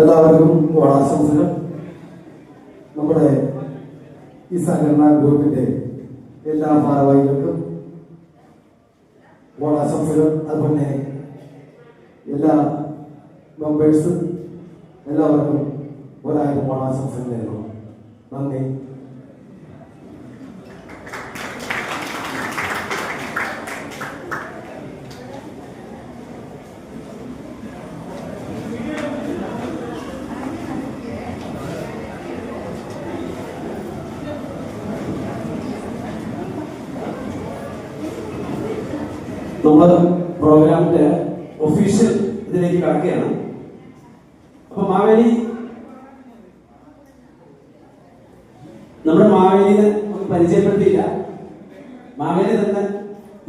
എല്ലാവർക്കും ഓണാശംസകൾ. നമ്മുടെ ഈ സംഘടനാ ഗ്രൂപ്പിന്റെ എല്ലാ ഭാരവാഹികൾക്കും ഓണാശംസകൾ. അതുപോലെ എല്ലാ മെമ്പേഴ്സും എല്ലാവർക്കും ഒരായിരം ഓണാശംസകൾ നേരുന്നു. നന്ദി. നമ്മൾ പ്രോഗ്രാമിന്റെ ഒഫീഷ്യൽ ഇതിലേക്ക് കടക്കുകയാണ്. അപ്പൊ മാവേലി നമ്മുടെ മാവേലിനെ പരിചയപ്പെടുത്തിയില്ല. മാവേലി തന്നെ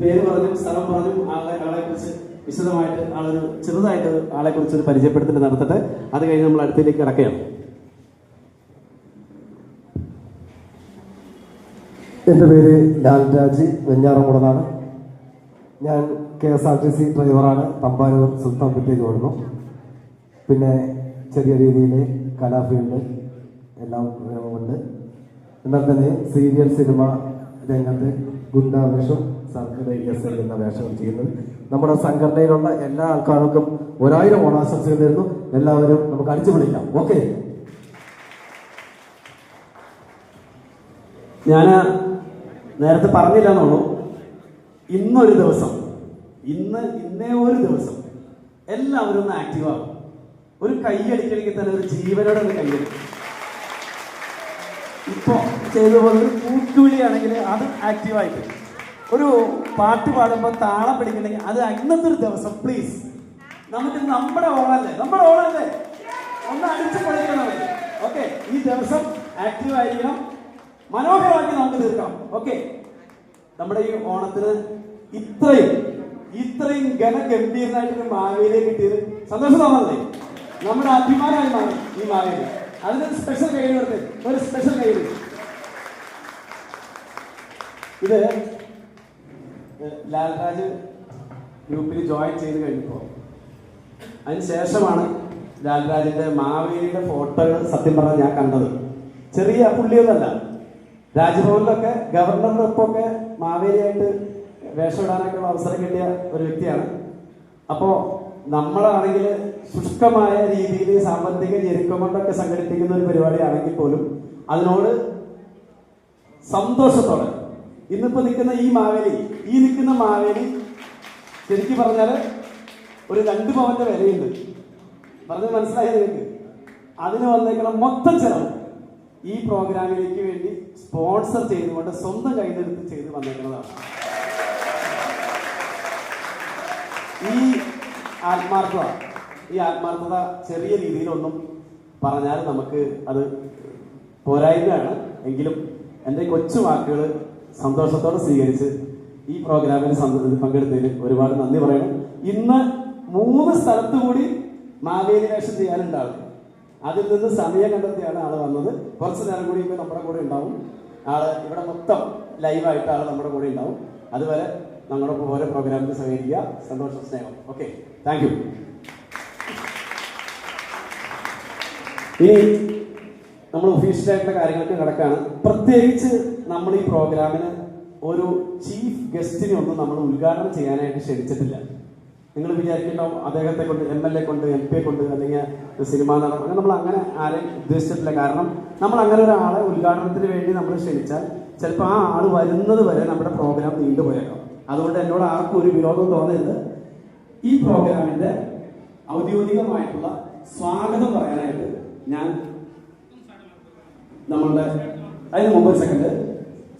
പേര് പറഞ്ഞും സ്ഥലം പറഞ്ഞും ആളെ ആളെ കുറിച്ച് വിശദമായിട്ട് ആളൊരു ചെറുതായിട്ട് ആളെ കുറിച്ച് ഒരു പരിചയപ്പെടുത്തൽ നടത്തട്ടെ. അത് കഴിഞ്ഞ് നമ്മൾ അടുത്തേക്ക് കിടക്കുകയാണ്. എന്റെ പേര് ലാൽരാജ് വെഞ്ഞാറമുടനാണ് ഞാൻ K S R T C ഡ്രൈവറാണ്. തമ്പാനൂർ സുൽത്താൻപേട്ടേക്ക് ഓടുന്നു. പിന്നെ ചെറിയ രീതിയിൽ കലാഫീൽഡ് എല്ലാം ഉണ്ട്. എന്നാൽ തന്നെ സീരിയൽ സിനിമ രംഗത്ത് ഗുണ്ടാവേഷം ഏരിയസ് എന്ന വേഷം ചെയ്യുന്നത്. നമ്മുടെ സംഘടനയിലുള്ള എല്ലാ ആൾക്കാർക്കും ഒരായിരം ഓണാശംസകൾ തരുന്നു. എല്ലാവരും നമുക്ക് അടിച്ചു വിളിക്കാം ഓക്കെ. ഞാൻ നേരത്തെ പറഞ്ഞില്ല എന്നുള്ളൂ ഇന്നൊരു ദിവസം ഇന്ന് ഇന്നേ ഒരു ദിവസം എല്ലാവരും ഒന്ന് ആക്റ്റീവ് ആകും ഒരു കൈയടിക്കണമെങ്കിൽ തന്നെ ഒരു ജീവനോടെ ഒരു കൈയടിക്കും. ഇപ്പോ ചെയ്തു പോലെ ഒരു കൂട്ടുവിളിയാണെങ്കിൽ അത് ആക്റ്റീവായിട്ട് ഒരു പാട്ട് പാടുമ്പോൾ താളം പിടിക്കണമെങ്കിൽ അത് ഇന്നത്തെ ഒരു ദിവസം പ്ലീസ് നമുക്ക് നമ്മുടെ ഓണല്ലേ നമ്മുടെ ഓണല്ലേ ഒന്ന് അടിച്ചു പൊളിക്കണം. ഓക്കെ ഈ ദിവസം ആക്റ്റീവ് ആയിരിക്കണം. മനോഹരമാക്കി നമുക്ക് തീർക്കാം. ഓക്കെ നമ്മുടെ ഈ ഓണത്തിന് ഇത്രയും ഇത്രയും ഘനഗംഭീരനായിട്ട് ഒരു മാവേലിയെ കിട്ടിയത് സന്തോഷം തോന്നല്ലേ നമ്മുടെ അഭിമാനമായി ഈ മാവേലി. അതിനൊരു സ്പെഷ്യൽ കൈഡ് കൊടുത്ത്. ഒരു സ്പെഷ്യൽ കൈഡ് ഇത് ലാൽരാജ് ഗ്രൂപ്പിൽ ജോയിൻ ചെയ്ത് കഴിഞ്ഞപ്പോൾ അതിന് ശേഷമാണ് ലാൽരാജിന്റെ മാവേലിയുടെ ഫോട്ടോകൾ സത്യം പറഞ്ഞാൽ ഞാൻ കണ്ടത്. ചെറിയ പുള്ളിയൊന്നല്ല. രാജ്ഭവനിലൊക്കെ ഗവർണറുടെ മാവേലിയായിട്ട് വേഷമിടാനൊക്കെയുള്ള അവസരം കിട്ടിയ ഒരു വ്യക്തിയാണ്. അപ്പോ നമ്മളാണെങ്കിൽ ശുഷ്കമായ രീതിയിൽ സാമ്പത്തിക ഞെരുക്കം കൊണ്ടൊക്കെ സംഘടിപ്പിക്കുന്ന ഒരു പരിപാടിയാണെങ്കിൽ പോലും അതിനോട് സന്തോഷത്തോടെ ഇന്നിപ്പോ നിൽക്കുന്ന ഈ മാവേലി ഈ നിൽക്കുന്ന മാവേലി ശരിക്കും പറഞ്ഞാൽ ഒരു രണ്ട് പവന്റെ വിലയുണ്ട്. പറഞ്ഞത് മനസ്സിലായി നിങ്ങൾക്ക്? അതിന് വന്നേക്കണം മൊത്തം ചെലവ് ഈ പ്രോഗ്രാമിലേക്ക് വേണ്ടി സ്പോൺസർ ചെയ്തുകൊണ്ട് സ്വന്തം കയ്യിലെടുത്ത് ചെയ്ത് വന്നേക്കുന്നതാണ് ഈ ആത്മാർത്ഥത ഈ ആത്മാർത്ഥത ചെറിയ രീതിയിലൊന്നും പറഞ്ഞാൽ നമുക്ക് അത് പോരായ്മയാണ്. എങ്കിലും എന്റെ കൊച്ചു വാക്കുകൾ സന്തോഷത്തോടെ സ്വീകരിച്ച് ഈ പ്രോഗ്രാമിന് പങ്കെടുത്തതിന് ഒരുപാട് നന്ദി പറയണം. ഇന്ന് മൂന്ന് സ്ഥലത്ത് കൂടി മാവേലി വേഷം ചെയ്യാനുണ്ടാവും. അതിൽ നിന്ന് സമയം കണ്ടെത്തിയാണ് ആൾ വന്നത്. കുറച്ച് നേരം കൂടി ഇപ്പൊ നമ്മുടെ കൂടെ ഉണ്ടാവും. ആൾ ഇവിടെ മൊത്തം ലൈവായിട്ട് ആൾ നമ്മുടെ കൂടെ ഉണ്ടാവും. അതുവരെ നമ്മുടെ ഓരോ പ്രോഗ്രാമിൽ സഹകരിക്കുക. സന്തോഷം സ്നേഹം. ഓക്കെ താങ്ക് യു ഇനി നമ്മൾ ഒഫീഷ്യലായിട്ടുള്ള കാര്യങ്ങളൊക്കെ കിടക്കാണ്. പ്രത്യേകിച്ച് നമ്മൾ ഈ പ്രോഗ്രാമിന് ഒരു ചീഫ് ഗസ്റ്റിനെ ഒന്നും നമ്മൾ ഉദ്ഘാടനം ചെയ്യാനായിട്ട് ക്ഷണിച്ചിട്ടില്ല. നിങ്ങൾ വിചാരിക്കുന്നുണ്ടാവും അദ്ദേഹത്തെ കൊണ്ട് എം എൽ എ കൊണ്ട് എം പി കൊണ്ട് അല്ലെങ്കിൽ സിനിമാ നടൻ അങ്ങനെ നമ്മൾ അങ്ങനെ ആരെയും ഉദ്ദേശിച്ചിട്ടില്ല. കാരണം നമ്മൾ അങ്ങനെ ഒരാളെ ഉദ്ഘാടനത്തിന് വേണ്ടി നമ്മൾ ക്ഷണിച്ചാൽ ചിലപ്പോൾ ആ ആൾ വരുന്നത് വരെ നമ്മുടെ പ്രോഗ്രാം നീണ്ടുപോയേക്കാം. അതുകൊണ്ട് എന്നോട് ആർക്കും ഒരു വിരോധം തോന്നരുത്. ഈ പ്രോഗ്രാമിന്റെ ഔദ്യോഗികമായിട്ടുള്ള സ്വാഗതം പറയാനായിട്ട് ഞാൻ നമ്മളുടെ അതിന് മുമ്പ് സെക്കൻഡ്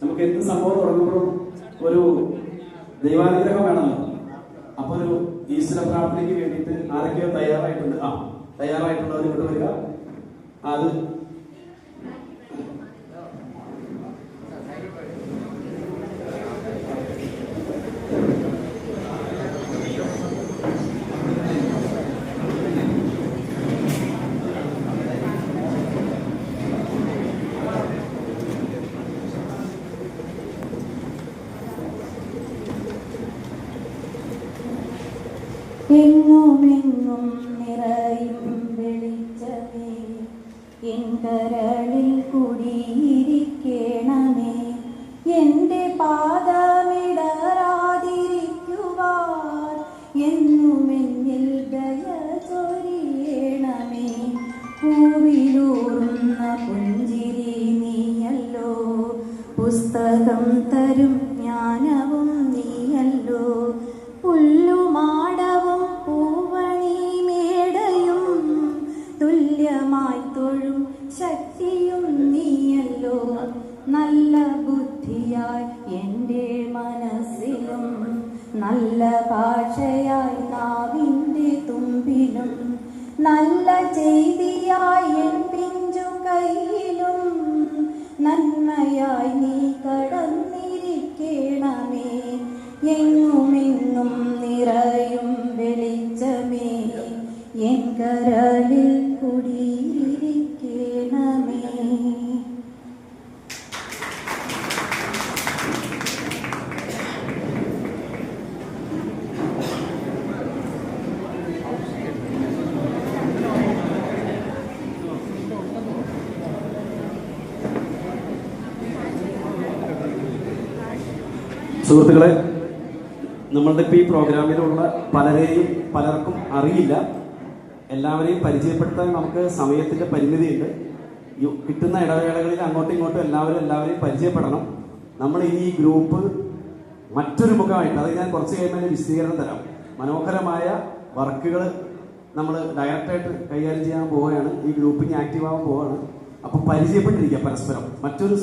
നമുക്ക് എന്ത് സംഭവം തുടങ്ങുമ്പോഴും ഒരു ദൈവാനുഗ്രഹം വേണമല്ലോ. അപ്പൊ ഒരു ഈശ്വര പ്രാർത്ഥനയ്ക്ക് വേണ്ടിയിട്ട് ആരൊക്കെയോ തയ്യാറായിട്ടുണ്ട്. ആ തയ്യാറായിട്ടുള്ളവർ ഇവിടെ വരിക. അത് എന്റെ മനസ്സിലും നല്ല സുഹൃത്തുക്കളെ നമ്മളുടെ ഇപ്പോൾ ഈ പ്രോഗ്രാമിലുള്ള പലരെയും പലർക്കും അറിയില്ല. എല്ലാവരെയും പരിചയപ്പെടുത്താൻ നമുക്ക് സമയത്തിന്റെ പരിമിതിയുണ്ട്. കിട്ടുന്ന ഇടവേളകളിൽ അങ്ങോട്ടും ഇങ്ങോട്ടും എല്ലാവരും എല്ലാവരെയും പരിചയപ്പെടണം. നമ്മൾ ഈ ഗ്രൂപ്പ് മറ്റൊരു മുഖമായിട്ട് അത് ഞാൻ കുറച്ച് കഴിയുമ്പോൾ വിശദീകരണം തരാം. മനോഹരമായ വർക്കുകൾ നമ്മൾ ഡയറക്റ്റായിട്ട് കൈകാര്യം ചെയ്യാൻ പോവുകയാണ്. ഈ ഗ്രൂപ്പിന് ആക്റ്റീവ് ആവാൻ പോവുകയാണ്. അപ്പൊ പരിചയപ്പെട്ടിരിക്കുക പരസ്പരം. മറ്റൊരു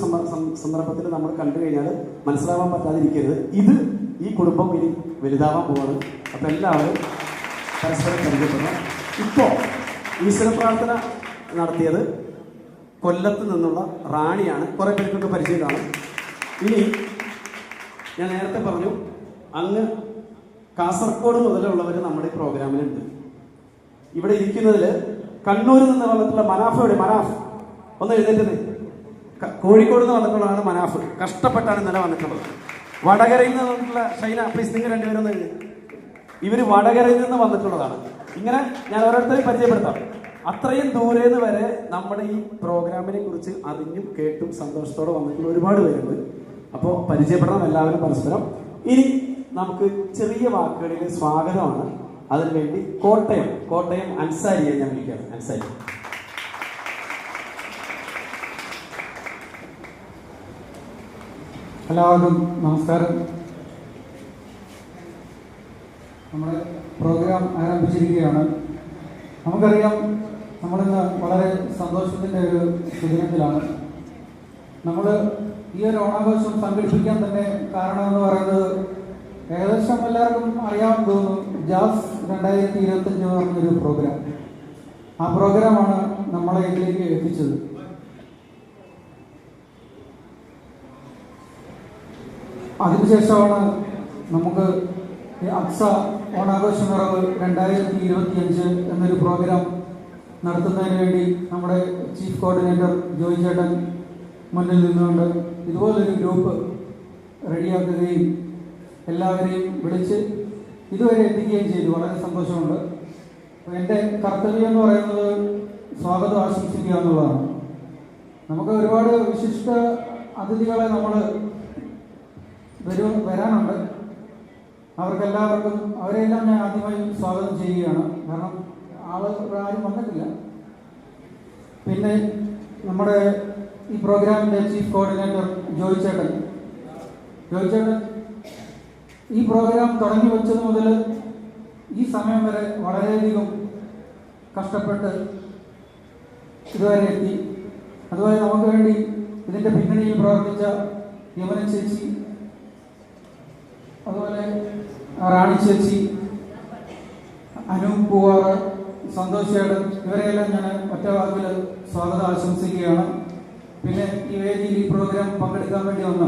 സന്ദർഭത്തിൽ നമ്മൾ കണ്ടു കഴിഞ്ഞാൽ മനസ്സിലാവാൻ പറ്റാതിരിക്കരുത്. ഇത് ഈ കുടുംബം ഇനി വലുതാവാൻ പോവാണ്. അപ്പൊ എല്ലാവരും പരസ്പരം പരിചയപ്പെടണം. ഇപ്പോ ഈശ്വര പ്രാർത്ഥന നടത്തിയത് കൊല്ലത്ത് നിന്നുള്ള റാണിയാണ്. കുറെ പേർക്കൊക്കെ പരിചയം കാണും. ഇനി ഞാൻ നേരത്തെ പറഞ്ഞു അങ്ങ് കാസർഗോഡ് മുതലുള്ളവർ നമ്മുടെ ഈ പ്രോഗ്രാമിലുണ്ട്. ഇവിടെ ഇരിക്കുന്നതിൽ കണ്ണൂരിൽ നിന്ന് വന്നിട്ടുള്ള മനാഫയുടെ മനാഫ് ഒന്ന് എഴുതേണ്ടത്. കോഴിക്കോട് നിന്ന് വന്നിട്ടുള്ളതാണ് മനാഫ്. കഷ്ടപ്പെട്ടാണ് ഇന്നലെ വന്നിട്ടുള്ളത്. വടകരയിൽ നിന്നുള്ള ഷൈന പ്ലീസ് നിങ്ങൾ രണ്ടുപേരും ഒന്ന് എഴുതി. ഇവർ വടകരയിൽ നിന്ന് വന്നിട്ടുള്ളതാണ്. ഇങ്ങനെ ഞാൻ ഓരോരുത്തരെയും പരിചയപ്പെടുത്താം. അത്രയും ദൂരെ നിന്ന് വരെ നമ്മുടെ ഈ പ്രോഗ്രാമിനെ കുറിച്ച് അറിഞ്ഞും കേട്ടും സന്തോഷത്തോടെ വന്നിട്ടുള്ള ഒരുപാട് പേരുണ്ട്. അപ്പോൾ പരിചയപ്പെടണം എല്ലാവരും പരസ്പരം. ഇനി നമുക്ക് ചെറിയ വാക്കുകളിൽ സ്വാഗതമാണ്. അതിനുവേണ്ടി കോട്ടയം കോട്ടയം അൻസാരിയെ ഞാൻ വിളിക്കാം അൻസാരി. എല്ലാവർക്കും നമസ്കാരം. നമ്മുടെ പ്രോഗ്രാം ആരംഭിച്ചിരിക്കുകയാണ്. നമുക്കറിയാം നമ്മളിന്ന് വളരെ സന്തോഷത്തിന്റെ ഒരു സുദിനത്തിലാണ്. നമ്മൾ ഈ ഒരു ഓണാഘോഷം സംഘടിപ്പിക്കാൻ തന്നെ കാരണം എന്ന് പറയുന്നത് ഏകദേശം എല്ലാവർക്കും അറിയാമെന്ന് തോന്നുന്നു ജാസ് രണ്ടായിരത്തി ഇരുപത്തഞ്ച് പറഞ്ഞൊരു പ്രോഗ്രാം. ആ പ്രോഗ്രാമാണ് നമ്മളെ ഇതിലേക്ക് എത്തിച്ചത്. അതിനുശേഷമാണ് നമുക്ക് അക്സ ഓണാഘോഷ നിറവ് രണ്ടായിരത്തി ഇരുപത്തി അഞ്ച് എന്നൊരു പ്രോഗ്രാം നടത്തുന്നതിന് വേണ്ടി നമ്മുടെ ചീഫ് കോർഡിനേറ്റർ ജോയ് ചേട്ടൻ മുന്നിൽ നിന്നുകൊണ്ട് ഇതുപോലൊരു ഗ്രൂപ്പ് റെഡിയാക്കുകയും എല്ലാവരെയും വിളിച്ച് ഇതുവരെ എത്തിക്കുകയും ചെയ്തു. വളരെ സന്തോഷമുണ്ട്. എന്റെ കർത്തവ്യം എന്ന് പറയുന്നത് സ്വാഗതം ആശംസിക്കുക എന്നുള്ളതാണ്. നമുക്ക് ഒരുപാട് വിശിഷ്ട അതിഥികളെ നമ്മൾ വരും വരാനുണ്ട്. അവർക്കെല്ലാവർക്കും അവരെല്ലാം ഞാൻ ആദ്യമായി സ്വാഗതം ചെയ്യുകയാണ്. കാരണം ആൾ ആരും വന്നിട്ടില്ല. പിന്നെ നമ്മുടെ ഈ പ്രോഗ്രാമിന്റെ ചീഫ് കോർഡിനേറ്റർ ജോയി ചേട്ടൻ ജോയി ചേട്ടൻ ഈ പ്രോഗ്രാം തുടങ്ങി വെച്ചത് മുതൽ ഈ സമയം വരെ വളരെയധികം കഷ്ടപ്പെട്ട് ഇതുവരെ എത്തി. അതുപോലെ നമുക്ക് വേണ്ടി ഇതിന്റെ പിന്നണിയിൽ പ്രവർത്തിച്ച യമന ചേച്ചി അതുപോലെ റാണി ചേച്ചി അനൂപ് പൂവാറ് സന്തോഷ് ചേട്ടൻ ഇവരെയെല്ലാം ഞാൻ ഒറ്റ വാക്കിൽ സ്വാഗതം ആശംസിക്കുകയാണ്. പിന്നെ ഈ വേദിയിൽ ഈ പ്രോഗ്രാം പങ്കെടുക്കാൻ വേണ്ടി വന്ന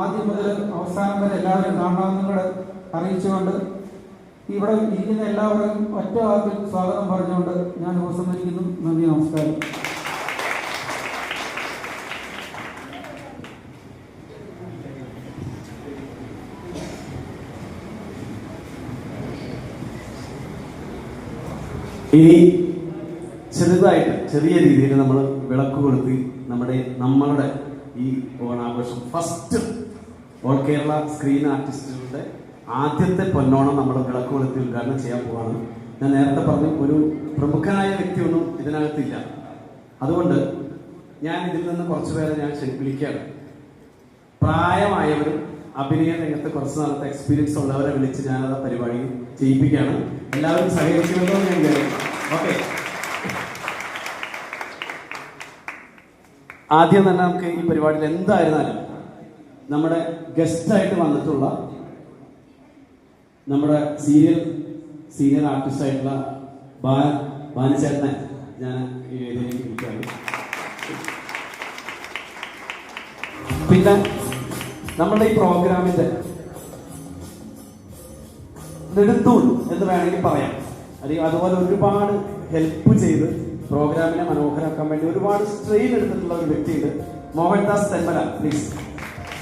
ആദ്യം മുതൽ അവസാനം വരെ എല്ലാവരും കാണണമെന്നും കൂടെ അറിയിച്ചുകൊണ്ട് ഇവിടെ ഇരിക്കുന്ന എല്ലാവരും ഒറ്റ വാക്കിൽ സ്വാഗതം പറഞ്ഞുകൊണ്ട് ഞാൻ ഉപസംഹരിക്കുന്നു. നന്ദി നമസ്കാരം. ഇനി ചെറുതായിട്ട് ചെറിയ രീതിയിൽ നമ്മൾ വിളക്ക് കൊടുത്ത് നമ്മുടെ നമ്മളുടെ ഈ ഓണാഘോഷം. ഫസ്റ്റ് ഓൾ കേരള സ്ക്രീൻ ആർട്ടിസ്റ്റുകളുടെ ആദ്യത്തെ പൊന്നോണം നമ്മൾ വിളക്ക് കൊളുത്തി ഉദ്ഘാടനം ചെയ്യാൻ പോവാണ്. ഞാൻ നേരത്തെ പറഞ്ഞു ഒരു പ്രമുഖനായ വ്യക്തിയൊന്നും ഇതിനകത്തില്ല. അതുകൊണ്ട് ഞാൻ ഇതിൽ നിന്ന് കുറച്ച് പേരെ ഞാൻ വിളിക്കുകയാണ് പ്രായമായവരും അഭിനയ രംഗത്ത് കുറച്ച് നാളത്തെ എക്സ്പീരിയൻസ് ഉള്ളവരെ വിളിച്ച് ഞാനത് പരിപാടി ചെയ്യിപ്പിക്കുകയാണ്. എല്ലാവരും സഹകരിക്കുമെന്നോ ഞാൻ ഓക്കെ ആദ്യം തന്നെ നമുക്ക് ഈ പരിപാടിയിൽ എന്തായിരുന്നാലും നമ്മുടെ ഗസ്റ്റായിട്ട് വന്നിട്ടുള്ള നമ്മുടെ സീരിയൽ സീനിയർ ആർട്ടിസ്റ്റ് ആയിട്ടുള്ള ബാല ബാലചേട്ടനെ ഞാൻ ഈ വേദിയിലേക്ക് വിളിക്കുകയാണ്. പിന്നെ നമ്മുടെ ഈ പ്രോഗ്രാമിന്റെ നെടുത്തൂൺ എന്ന് വേണമെങ്കിൽ പറയാം. അല്ലെങ്കിൽ അതുപോലെ ഒരുപാട് ഹെൽപ്പ് ചെയ്ത് പ്രോഗ്രാമിനെ മനോഹരമാക്കാൻ വേണ്ടി ഒരുപാട് സ്ട്രെയിൻ എടുത്തിട്ടുള്ള ഒരു വ്യക്തിയുണ്ട് മോഹൻദാസ് തെന്മല. പ്ലീസ്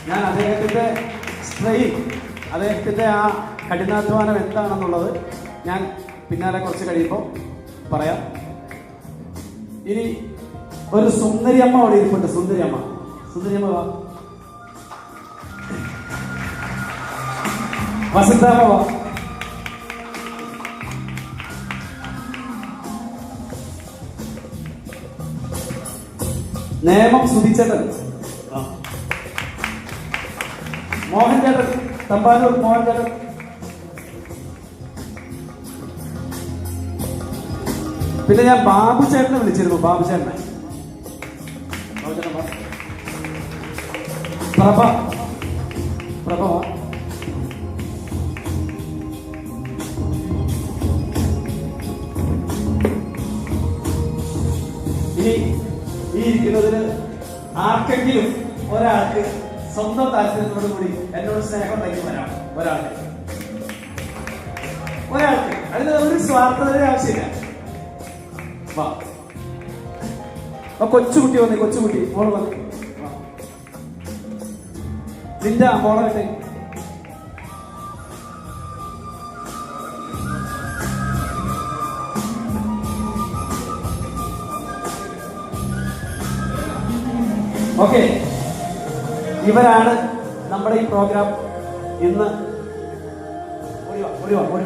ഞാൻ അദ്ദേഹത്തിന്റെ സ്ട്രെയിൻ അദ്ദേഹത്തിന്റെ ആ കഠിനാധ്വാനം എന്താണെന്നുള്ളത് ഞാൻ പിന്നാലെ കുറച്ച് കഴിയുമ്പോൾ പറയാം. ഇനി ഒരു സുന്ദരിയമ്മ അവിടെ ഇരിപ്പുണ്ട്. സുന്ദരിയമ്മ. സുന്ദരിയമ്മ വാ നേമം സുധിച്ചേട്ടൻ. മോഹൻ ചേട്ടൻ തമ്പാനൂർ മോഹൻ ചേട്ടൻ പിന്നെ ഞാൻ ബാബു ചേട്ടനെ വിളിച്ചിരുന്നു ബാബു ചേട്ടനെ. പ്രഭ. ഇനി ഈ ഇരിക്കുന്നതിന് ആർക്കെങ്കിലും ഒരാൾക്ക് സ്വന്തം താല്പര്യത്തോടു കൂടി എന്നോട് സ്നേഹം ഉണ്ടെങ്കിൽ വരാം ഒരാൾക്ക്. ഒരാൾക്ക്. അതിന് ഒരു സ്വാർത്ഥതയുടെ ആവശ്യമില്ല. വാ. കൊച്ചുകുട്ടി വന്നേ കൊച്ചുകുട്ടി. മോൾ വന്നേ. നിന്റെ മോളെ ഓക്കെ. ഇവരാണ് നമ്മുടെ ഈ പ്രോഗ്രാം ഇന്ന്. ഒഴിവാ ഒഴിവാ ഓടി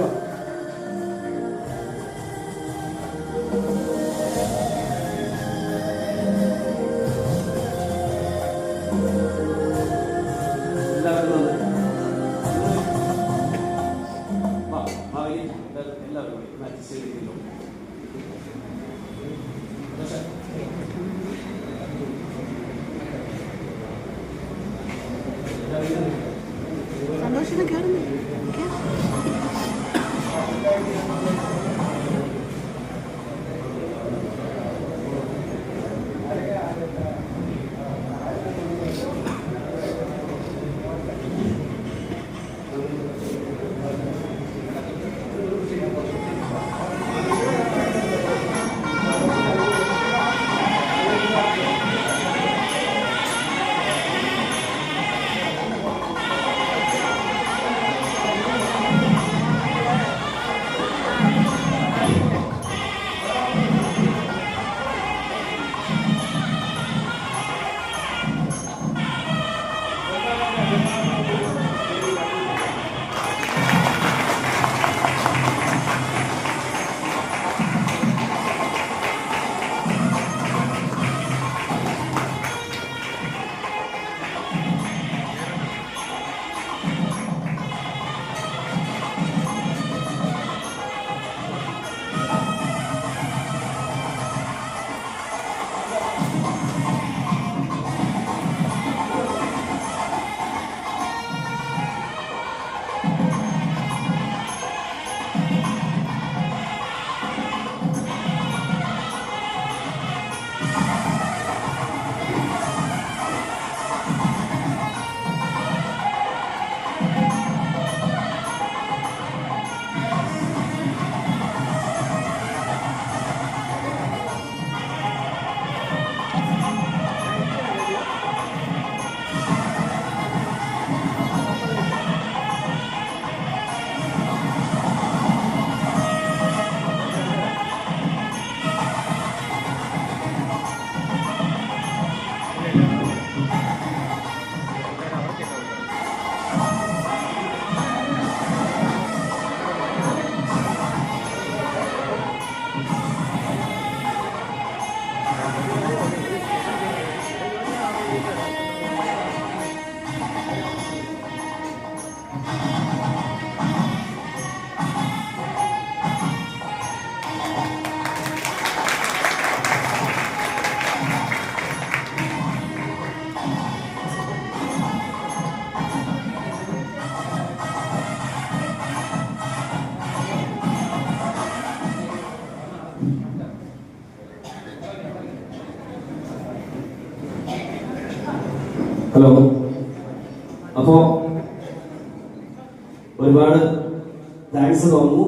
താങ്ക്സ് തോന്നുന്നു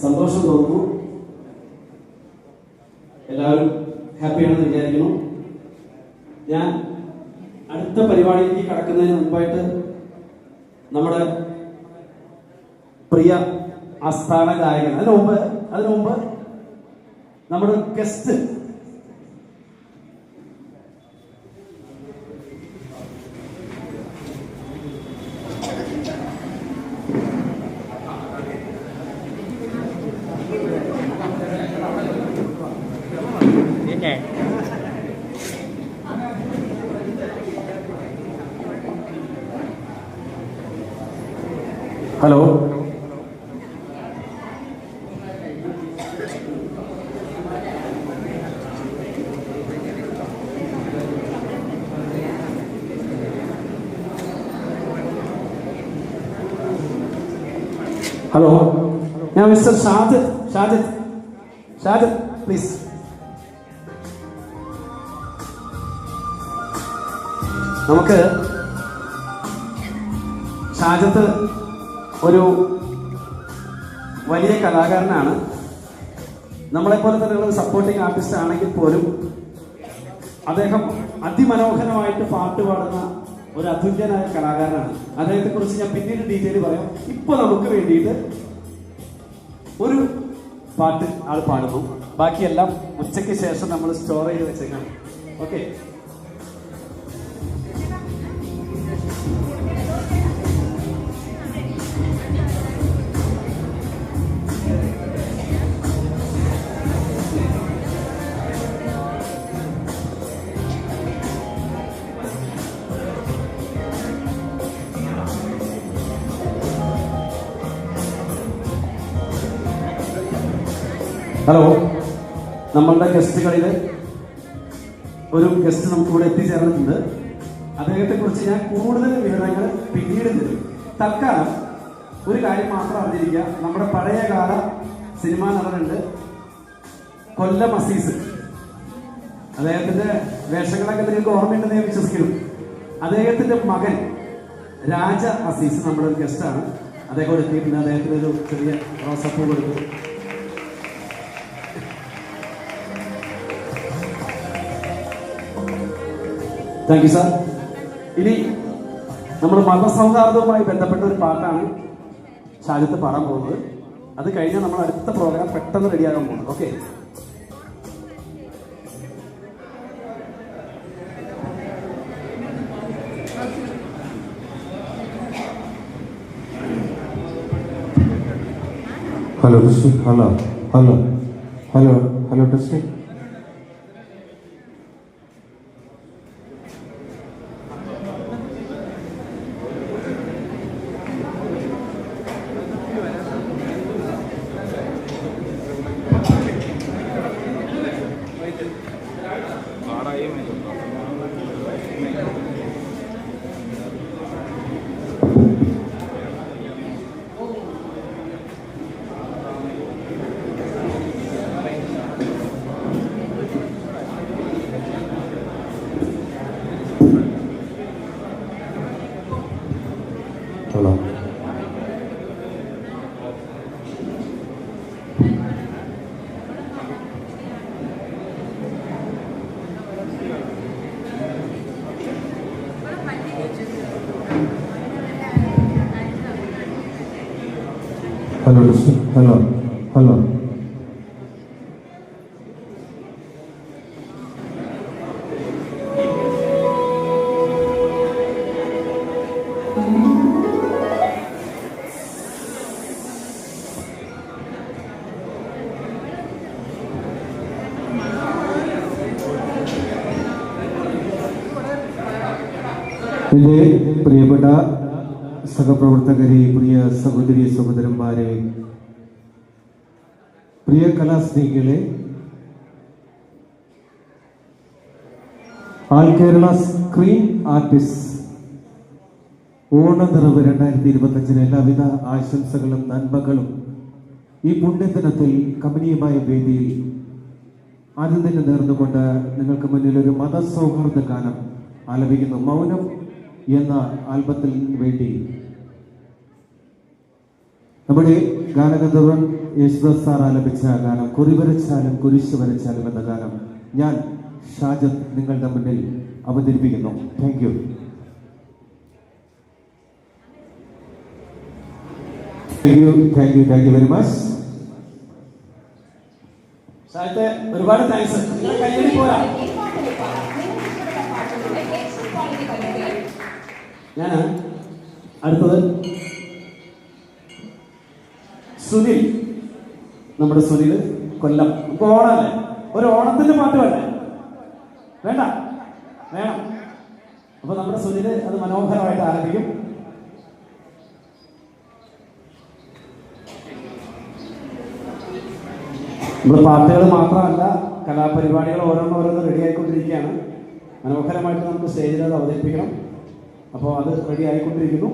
സന്തോഷം തോന്നുന്നു എല്ലാവരും ഹാപ്പിയാണെന്ന് വിചാരിക്കുന്നു. ഞാൻ അടുത്ത പരിപാടിയിലേക്ക് കടക്കുന്നതിന് മുമ്പായിട്ട് നമ്മുടെ പ്രിയ ആസ്ഥാന ഗായകൻ അതിനു മുമ്പ് അതിനു മുമ്പ് നമ്മുടെ ഗസ്റ്റ് ഹലോ ഹലോ ഞാൻ മിസ്റ്റർ ഷാജിദ് ഷാജിദ് ഷാജിദ് പ്ലീസ് നമുക്ക് ഷാജത്ത് ഒരു വലിയ കലാകാരനാണ്. നമ്മളെപ്പോലെ തന്നെ ഒരു സപ്പോർട്ടിങ് ആർട്ടിസ്റ്റ് ആണെങ്കിൽ പോലും അദ്ദേഹം അതിമനോഹരമായിട്ട് പാട്ട് പാടുന്ന ഒരു അതുല്യനായ കലാകാരനാണ്. അദ്ദേഹത്തെ കുറിച്ച് ഞാൻ പിന്നീട് ഡീറ്റെയിൽ പറയാം. ഇപ്പൊ നമുക്ക് വേണ്ടിയിട്ട് ഒരു പാട്ട് ആൾ പാടുന്നു. ബാക്കിയെല്ലാം ഉച്ചയ്ക്ക് ശേഷം നമ്മൾ സ്റ്റോർ ചെയ്ത് വെച്ചേക്കാണ്. ഓക്കെ ഹലോ നമ്മളുടെ ഗസ്റ്റുകളിൽ ഒരു ഗസ്റ്റ് നമുക്ക് ഇവിടെ എത്തിച്ചേർന്നിട്ടുണ്ട്. അദ്ദേഹത്തെ കുറിച്ച് ഞാൻ കൂടുതൽ വിവരങ്ങൾ പിന്നീട് തരും. തൽക്കാലം ഒരു കാര്യം മാത്രം അറിഞ്ഞിരിക്കുക. നമ്മുടെ പഴയകാല സിനിമാ നടനുണ്ട് കൊല്ലം അസീസ്. അദ്ദേഹത്തിന്റെ വേഷങ്ങളൊക്കെ നിങ്ങൾക്ക് ഓർമ്മയുണ്ടെന്ന് ഞാൻ വിശ്വസിക്കുന്നു. അദ്ദേഹത്തിന്റെ മകൻ രാജ അസീസ് നമ്മുടെ ഒരു ഗസ്റ്റാണ് അദ്ദേഹം എത്തിയിട്ടുണ്ട് അദ്ദേഹത്തിന് ഒരു ചെറിയ റോസപ്പൂ കൊടുത്തു താങ്ക് യു സാർ ഇനി നമ്മൾ മതസൗഹാർദ്ദവുമായി ബന്ധപ്പെട്ട ഒരു പാട്ടാണ് ശാലത്ത് പാടാൻ പോകുന്നത് അത് കഴിഞ്ഞാൽ നമ്മൾ അടുത്ത പ്രോഗ്രാം പെട്ടെന്ന് റെഡിയാകാൻ പോകുന്നത് okay hello hello hello hello hello testing സഹപ്രവർത്തകരെ പ്രിയ സഹോദരി സഹോദരന്മാരെ പ്രിയ കലാസ്നേഹികളെ ആൾ കേരള സ്ക്രീൻ ആർട്ടിസ്റ്റ് ഓണനിറവ് രണ്ടായിരത്തി ഇരുപത്തി അഞ്ചിന് എല്ലാവിധ ആശംസകളും നന്മകളും ഈ പുണ്യദിനത്തിൽ കമനീയമായ വേദിയിൽ ആദ്യം തന്നെ നേർന്നുകൊണ്ട് നിങ്ങൾക്ക് മുന്നിൽ ഒരു മതസൗഹൃദ ഗാനം ആലപിക്കുന്നു. മൗനം എന്ന ആൽബത്തിൽ വേണ്ടി നമ്മുടെ ഗാനഗന്ധർവൻ യേശുദാസ് സാർ ആലപിച്ച ഗാനം കുറി വരച്ചാലും കുരിശ് വരച്ചാലും എന്ന ഗാനം ഞാൻ ഷാജത്ത് നിങ്ങളുടെ മുന്നിൽ അവതരിപ്പിക്കുന്നു. Thank you thank you thank you thank you very much ഒരുപാട് താങ്ക്സ് കയ്യടി പോരാ. ഞാൻ അടുത്തത്. സുനിൽ. നമ്മുടെ സുനിൽ കൊല്ലം. ഇപ്പൊ ഓണല്ലേ ഒരു ഓണത്തിന്റെ പാട്ട് വേണ്ടേ വേണ്ട. വേണം. അപ്പൊ നമ്മുടെ സുനിൽ അത് മനോഹരമായിട്ട് ആരംഭിക്കും. നമ്മുടെ പാട്ടുകൾ മാത്രമല്ല കലാപരിപാടികൾ ഓരോന്നും ഓരോന്ന് റെഡി ആയിക്കൊണ്ടിരിക്കുകയാണ്. മനോഹരമായിട്ട് നമുക്ക് സ്റ്റേജിൽ അത് അവതരിപ്പിക്കണം. അപ്പോൾ അത് റെഡി ആയിക്കൊണ്ടിരിക്കുന്നു.